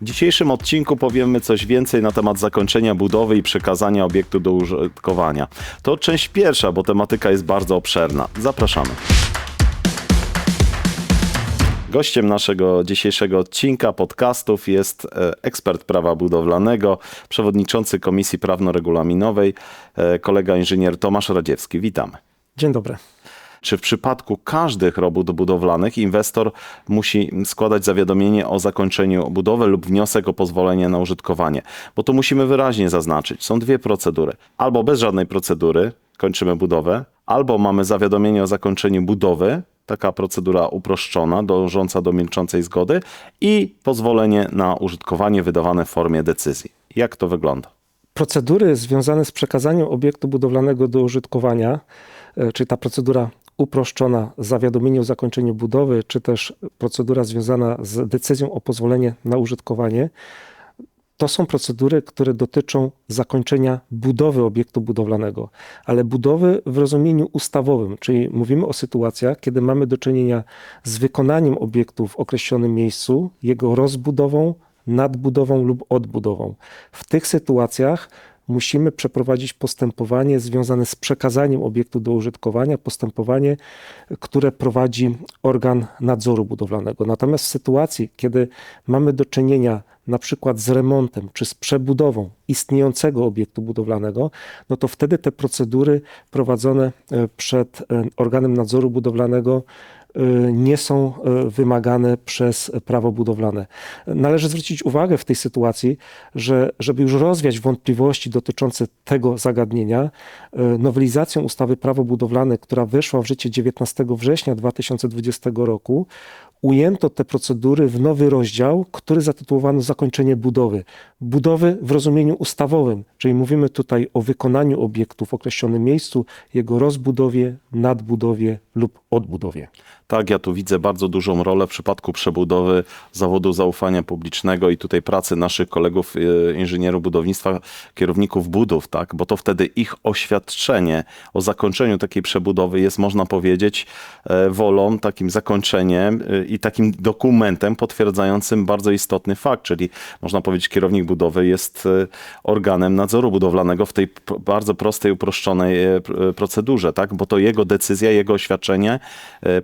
W dzisiejszym odcinku powiemy coś więcej na temat zakończenia budowy i przekazania obiektu do użytkowania. To część pierwsza, bo tematyka jest bardzo obszerna. Zapraszamy. Gościem naszego dzisiejszego odcinka podcastów jest e, ekspert prawa budowlanego, przewodniczący Komisji Prawno-Regulaminowej, e, kolega inżynier Tomasz Radziewski. Witamy. Dzień dobry. Czy w przypadku każdych robót budowlanych inwestor musi składać zawiadomienie o zakończeniu budowy lub wniosek o pozwolenie na użytkowanie? Bo to musimy wyraźnie zaznaczyć. Są dwie procedury. Albo bez żadnej procedury kończymy budowę, albo mamy zawiadomienie o zakończeniu budowy, taka procedura uproszczona, dążąca do milczącej zgody i pozwolenie na użytkowanie wydawane w formie decyzji. Jak to wygląda? Procedury związane z przekazaniem obiektu budowlanego do użytkowania, e, czyli ta procedura uproszczona, zawiadomienie o zakończeniu budowy, czy też procedura związana z decyzją o pozwolenie na użytkowanie, to są procedury, które dotyczą zakończenia budowy obiektu budowlanego, ale budowy w rozumieniu ustawowym, czyli mówimy o sytuacjach, kiedy mamy do czynienia z wykonaniem obiektu w określonym miejscu, jego rozbudową, nadbudową lub odbudową. W tych sytuacjach musimy przeprowadzić postępowanie związane z przekazaniem obiektu do użytkowania, postępowanie, które prowadzi organ nadzoru budowlanego. Natomiast w sytuacji, kiedy mamy do czynienia na przykład z remontem czy z przebudową istniejącego obiektu budowlanego, no to wtedy te procedury prowadzone e, przed e, organem nadzoru budowlanego e, nie są wymagane przez prawo budowlane. Należy zwrócić uwagę w tej sytuacji, że żeby już rozwiać wątpliwości dotyczące tego zagadnienia, nowelizacją ustawy prawo budowlane, która weszła w życie 19 września 2020 roku, ujęto te procedury w nowy rozdział, który zatytułowano Zakończenie budowy. Budowy w rozumieniu ustawowym, czyli mówimy tutaj o wykonaniu obiektu w określonym miejscu, jego rozbudowie, nadbudowie lub odbudowie. Tak, ja tu widzę bardzo dużą rolę w przypadku przebudowy zawodu zaufania publicznego i tutaj pracy naszych kolegów e, inżynierów budownictwa, kierowników budów, tak, bo to wtedy ich oświadczenie o zakończeniu takiej przebudowy jest, można powiedzieć, e, wolą, takim zakończeniem e, i takim dokumentem potwierdzającym bardzo istotny fakt, czyli można powiedzieć, kierownik budowy jest organem nadzoru budowlanego w tej bardzo prostej, uproszczonej procedurze, tak, bo to jego decyzja, jego oświadczenie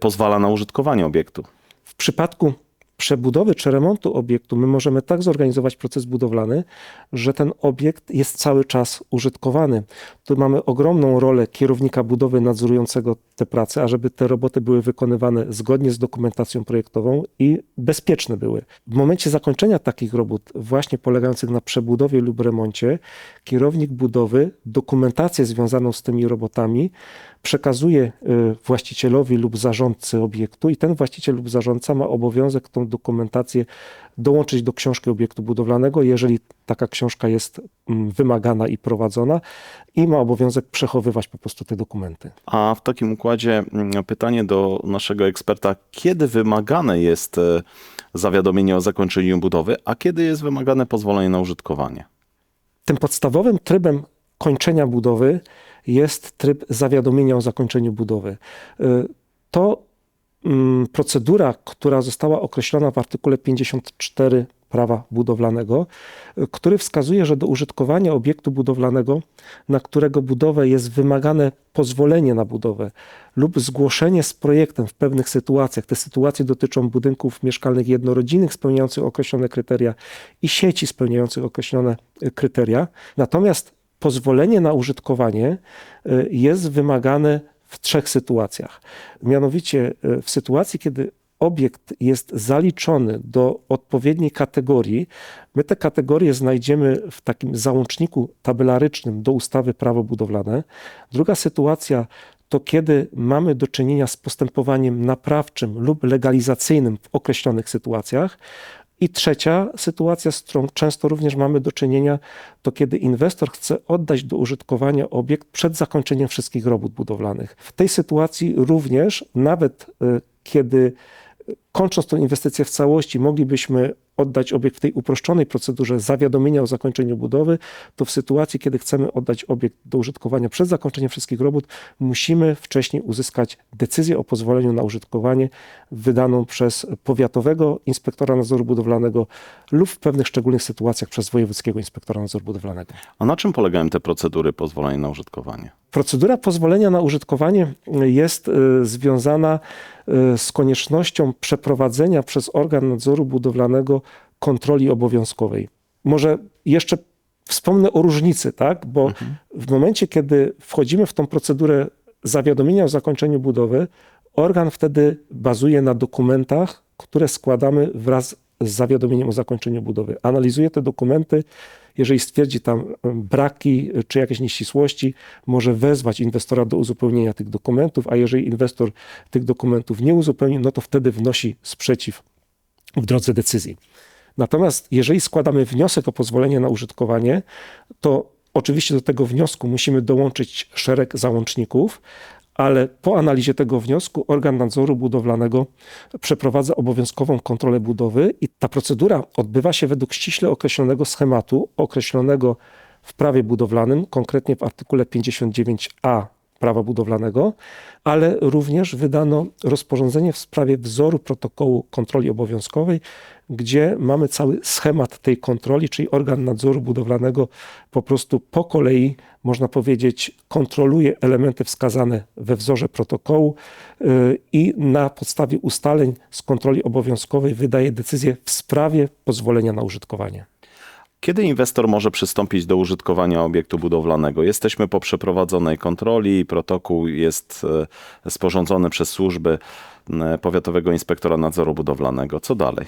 pozwala na użytkowanie obiektu. W przypadku przebudowy czy remontu obiektu my możemy tak zorganizować proces budowlany, że ten obiekt jest cały czas użytkowany. Tu mamy ogromną rolę kierownika budowy nadzorującego te prace, ażeby te roboty były wykonywane zgodnie z dokumentacją projektową i bezpieczne były. W momencie zakończenia takich robót, właśnie polegających na przebudowie lub remoncie, kierownik budowy dokumentację związaną z tymi robotami przekazuje y, właścicielowi lub zarządcy obiektu i ten właściciel lub zarządca ma obowiązek tą dokumentację dołączyć do książki obiektu budowlanego, jeżeli taka książka jest mm, wymagana i prowadzona i ma obowiązek przechowywać po prostu te dokumenty. A w takim układzie mm, pytanie do naszego eksperta, kiedy wymagane jest e, zawiadomienie o zakończeniu budowy, a kiedy jest wymagane pozwolenie na użytkowanie? Tym podstawowym trybem kończenia budowy jest tryb zawiadomienia o zakończeniu budowy. Y, to procedura, która została określona w artykule 54 prawa budowlanego, y, który wskazuje, że do użytkowania obiektu budowlanego, na którego budowę jest wymagane pozwolenie na budowę lub zgłoszenie z projektem w pewnych sytuacjach, te sytuacje dotyczą budynków mieszkalnych jednorodzinnych spełniających określone kryteria i sieci spełniających określone y, kryteria. Natomiast pozwolenie na użytkowanie y, jest wymagane w trzech sytuacjach. Mianowicie y, w sytuacji, kiedy obiekt jest zaliczony do odpowiedniej kategorii, my te kategorie znajdziemy w takim załączniku tabelarycznym do ustawy prawo budowlane. Druga sytuacja to kiedy mamy do czynienia z postępowaniem naprawczym lub legalizacyjnym w określonych sytuacjach. I trzecia sytuacja, z którą często również mamy do czynienia, to kiedy inwestor chce oddać do użytkowania obiekt przed zakończeniem wszystkich robót budowlanych. W tej sytuacji również, nawet y, kiedy y, kończąc tę inwestycję w całości, moglibyśmy oddać obiekt w tej uproszczonej procedurze zawiadomienia o zakończeniu budowy, to w sytuacji, kiedy chcemy oddać obiekt do użytkowania przed zakończeniem wszystkich robót, musimy wcześniej uzyskać decyzję o pozwoleniu na użytkowanie wydaną przez powiatowego inspektora nadzoru budowlanego lub w pewnych szczególnych sytuacjach przez wojewódzkiego inspektora nadzoru budowlanego. A na czym polegają te procedury pozwolenia na użytkowanie? Procedura pozwolenia na użytkowanie jest y, związana y, z koniecznością przeprowadzenia przez organ nadzoru budowlanego kontroli obowiązkowej. Może jeszcze wspomnę o różnicy, tak? bo w momencie, kiedy wchodzimy w tą procedurę zawiadomienia o zakończeniu budowy, organ wtedy bazuje na dokumentach, które składamy wraz z zawiadomieniem o zakończeniu budowy. Analizuje te dokumenty, jeżeli stwierdzi tam braki czy jakieś nieścisłości, może wezwać inwestora do uzupełnienia tych dokumentów, a jeżeli inwestor tych dokumentów nie uzupełni, no to wtedy wnosi sprzeciw w drodze decyzji. Natomiast jeżeli składamy wniosek o pozwolenie na użytkowanie, to oczywiście do tego wniosku musimy dołączyć szereg załączników, ale po analizie tego wniosku organ nadzoru budowlanego przeprowadza obowiązkową kontrolę budowy i ta procedura odbywa się według ściśle określonego schematu, określonego w prawie budowlanym, konkretnie w artykule 59a prawa budowlanego, ale również wydano rozporządzenie w sprawie wzoru protokołu kontroli obowiązkowej, gdzie mamy cały schemat tej kontroli, czyli organ nadzoru budowlanego po prostu po kolei, można powiedzieć, kontroluje elementy wskazane we wzorze protokołu yy, i na podstawie ustaleń z kontroli obowiązkowej wydaje decyzję w sprawie pozwolenia na użytkowanie. Kiedy inwestor może przystąpić do użytkowania obiektu budowlanego? Jesteśmy po przeprowadzonej kontroli, protokół jest e, sporządzony przez służby e, powiatowego inspektora nadzoru budowlanego. Co dalej?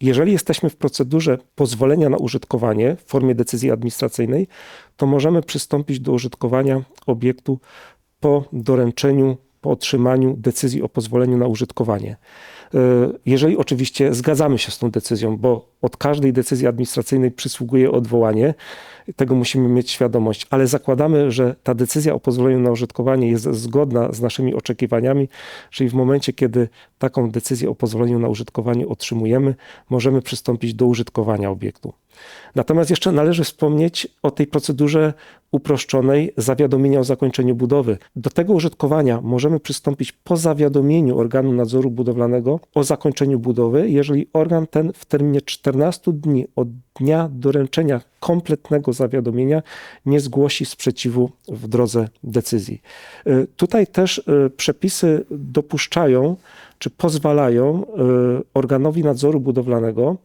Jeżeli jesteśmy w procedurze pozwolenia na użytkowanie w formie decyzji administracyjnej, to możemy przystąpić do użytkowania obiektu po doręczeniu, po otrzymaniu decyzji o pozwoleniu na użytkowanie. E, Jeżeli oczywiście zgadzamy się z tą decyzją, bo od każdej decyzji administracyjnej przysługuje odwołanie, tego musimy mieć świadomość, ale zakładamy, że ta decyzja o pozwoleniu na użytkowanie jest zgodna z naszymi oczekiwaniami, czyli w momencie, kiedy taką decyzję o pozwoleniu na użytkowanie otrzymujemy, możemy przystąpić do użytkowania obiektu. Natomiast jeszcze należy wspomnieć o tej procedurze uproszczonej zawiadomienia o zakończeniu budowy. Do tego użytkowania możemy przystąpić po zawiadomieniu organu nadzoru budowlanego o zakończeniu budowy, jeżeli organ ten w terminie 14 dni od dnia doręczenia kompletnego zawiadomienia nie zgłosi sprzeciwu w drodze decyzji. Y, Tutaj też y, przepisy dopuszczają czy pozwalają y, organowi nadzoru budowlanego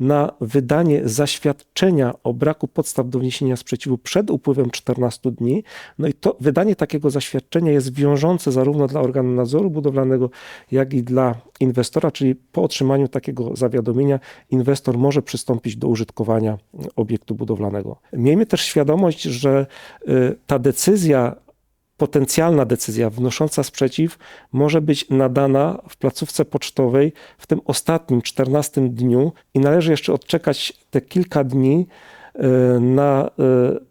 na wydanie zaświadczenia o braku podstaw do wniesienia sprzeciwu przed upływem 14 dni. No i to wydanie takiego zaświadczenia jest wiążące zarówno dla organu nadzoru budowlanego, jak i dla inwestora, czyli po otrzymaniu takiego zawiadomienia inwestor może przystąpić do użytkowania obiektu budowlanego. Miejmy też świadomość, że y, ta decyzja potencjalna decyzja wnosząca sprzeciw może być nadana w placówce pocztowej w tym ostatnim, 14 dniu i należy jeszcze odczekać te kilka dni e, na e,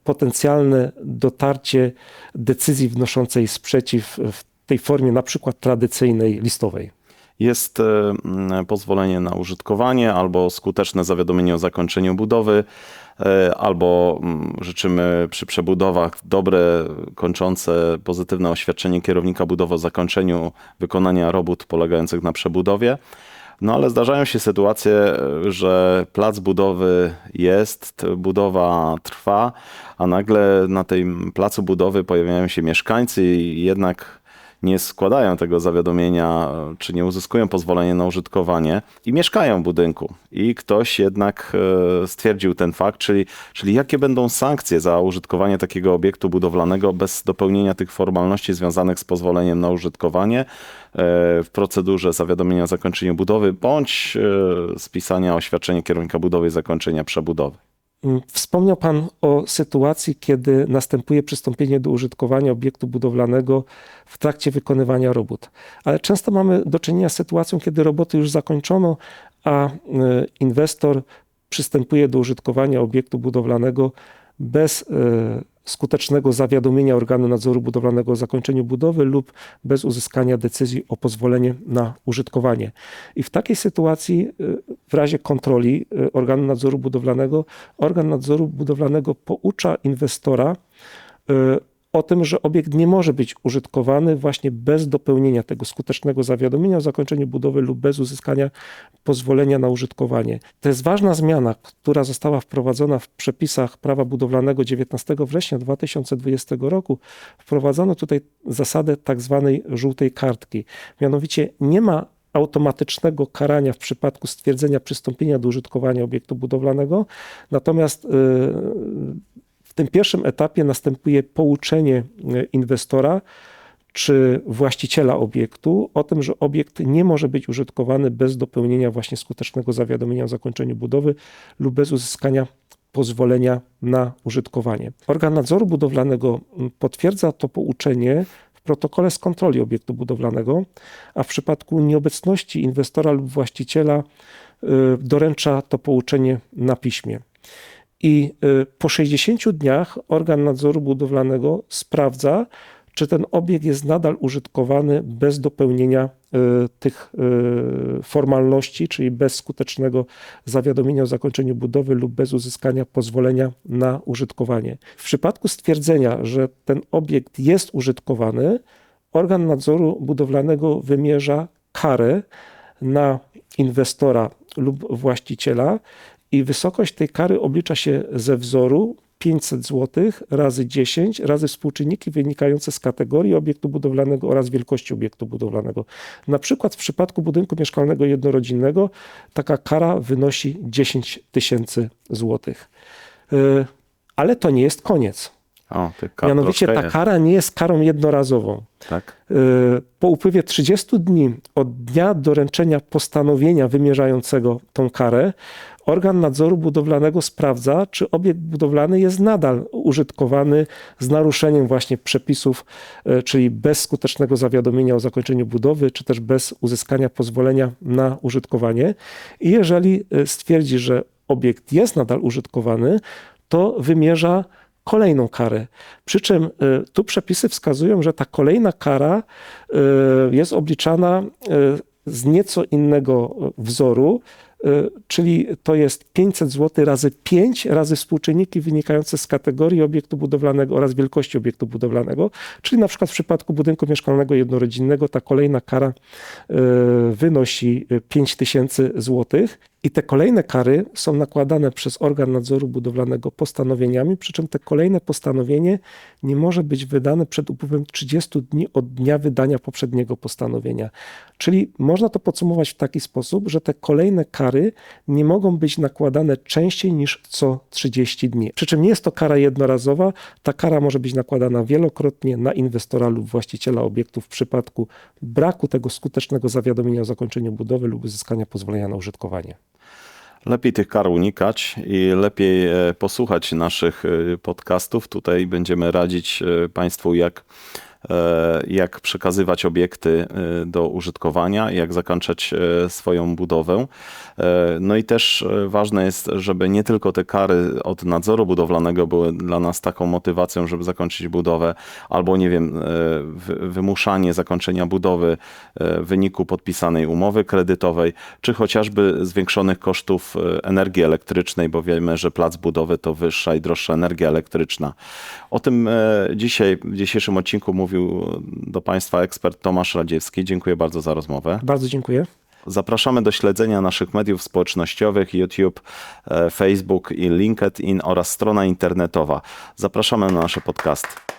potencjalne dotarcie decyzji wnoszącej sprzeciw w tej formie na przykład tradycyjnej listowej. Jest pozwolenie na użytkowanie albo skuteczne zawiadomienie o zakończeniu budowy, albo mm, życzymy przy przebudowach dobre, kończące pozytywne oświadczenie kierownika budowy o zakończeniu wykonania robót polegających na przebudowie. No ale zdarzają się sytuacje, e, że plac budowy jest, budowa trwa, a nagle na tym placu budowy pojawiają się mieszkańcy i jednak nie składają tego zawiadomienia, e, czy nie uzyskują pozwolenia na użytkowanie i mieszkają w budynku. I ktoś jednak e, stwierdził ten fakt, czyli, czyli jakie będą sankcje za użytkowanie takiego obiektu budowlanego bez dopełnienia tych formalności związanych z pozwoleniem na użytkowanie e, w procedurze zawiadomienia o zakończeniu budowy bądź spisania oświadczenia kierownika budowy i zakończenia przebudowy. Mm, Wspomniał Pan o sytuacji, kiedy następuje przystąpienie do użytkowania obiektu budowlanego w trakcie wykonywania robót. Ale często mamy do czynienia z sytuacją, kiedy roboty już zakończono, a y, inwestor przystępuje do użytkowania obiektu budowlanego bez y, skutecznego zawiadomienia organu nadzoru budowlanego o zakończeniu budowy lub bez uzyskania decyzji o pozwolenie na użytkowanie. I w takiej sytuacji, y, w razie kontroli y, organu nadzoru budowlanego, organ nadzoru budowlanego poucza inwestora y, o tym, że obiekt nie może być użytkowany właśnie bez dopełnienia tego skutecznego zawiadomienia o zakończeniu budowy lub bez uzyskania pozwolenia na użytkowanie. To jest ważna zmiana, która została wprowadzona w przepisach prawa budowlanego 19 września 2020 roku. Wprowadzono tutaj zasadę tak zwanej żółtej kartki. Mianowicie nie ma automatycznego karania w przypadku stwierdzenia przystąpienia do użytkowania obiektu budowlanego, natomiast y, w tym pierwszym etapie następuje pouczenie y, inwestora czy właściciela obiektu o tym, że obiekt nie może być użytkowany bez dopełnienia właśnie skutecznego zawiadomienia o zakończeniu budowy lub bez uzyskania pozwolenia na użytkowanie. Organ nadzoru budowlanego potwierdza to pouczenie w protokole z kontroli obiektu budowlanego, a w przypadku nieobecności inwestora lub właściciela y, doręcza to pouczenie na piśmie. I y, po 60 dniach organ nadzoru budowlanego sprawdza, czy ten obiekt jest nadal użytkowany bez dopełnienia y, tych y, formalności, czyli bez skutecznego zawiadomienia o zakończeniu budowy lub bez uzyskania pozwolenia na użytkowanie. W przypadku stwierdzenia, że ten obiekt jest użytkowany, organ nadzoru budowlanego wymierza karę na inwestora lub właściciela i wysokość tej kary oblicza się ze wzoru 500 zł razy 10 razy współczynniki wynikające z kategorii obiektu budowlanego oraz wielkości obiektu budowlanego. Na przykład w przypadku budynku mieszkalnego jednorodzinnego taka kara wynosi 10 tysięcy złotych. Y, Ale to nie jest koniec. O, kar Mianowicie ta jest, kara nie jest karą jednorazową. Tak? Y, Po upływie 30 dni od dnia doręczenia postanowienia wymierzającego tą karę, organ nadzoru budowlanego sprawdza, czy obiekt budowlany jest nadal użytkowany z naruszeniem właśnie przepisów, y, czyli bez skutecznego zawiadomienia o zakończeniu budowy, czy też bez uzyskania pozwolenia na użytkowanie. I jeżeli y, stwierdzi, że obiekt jest nadal użytkowany, to wymierza kolejną karę. Przy czym y, tu przepisy wskazują, że ta kolejna kara y, jest obliczana y, z nieco innego wzoru, czyli to jest 500 zł razy 5 razy współczynniki wynikające z kategorii obiektu budowlanego oraz wielkości obiektu budowlanego, czyli na przykład w przypadku budynku mieszkalnego jednorodzinnego ta kolejna kara wynosi 5000 zł. I te kolejne kary są nakładane przez organ nadzoru budowlanego postanowieniami, przy czym te kolejne postanowienie nie może być wydane przed upływem 30 dni od dnia wydania poprzedniego postanowienia. Czyli można to podsumować w taki sposób, że te kolejne kary nie mogą być nakładane częściej niż co 30 dni. Przy czym nie jest to kara jednorazowa, ta kara może być nakładana wielokrotnie na inwestora lub właściciela obiektu w przypadku braku tego skutecznego zawiadomienia o zakończeniu budowy lub uzyskania pozwolenia na użytkowanie. Lepiej tych kar unikać i lepiej e, posłuchać naszych e, podcastów. Tutaj będziemy radzić e, Państwu, jak, jak przekazywać obiekty e, do użytkowania, jak zakończać e, swoją budowę. E, No i też e, ważne jest, żeby nie tylko te kary od nadzoru budowlanego były dla nas taką motywacją, żeby zakończyć budowę, albo nie wiem, e, wy- wymuszanie zakończenia budowy e, w wyniku podpisanej umowy kredytowej, czy chociażby zwiększonych kosztów e, energii elektrycznej, bo wiemy, że plac budowy to wyższa i droższa energia elektryczna. O tym e, dzisiaj w dzisiejszym odcinku mówił do Państwa ekspert Tomasz Radziewski. Dziękuję bardzo za rozmowę. Bardzo dziękuję. Zapraszamy do śledzenia naszych mediów społecznościowych YouTube, e, Facebook i LinkedIn oraz strona internetowa. Zapraszamy na nasze podcasty.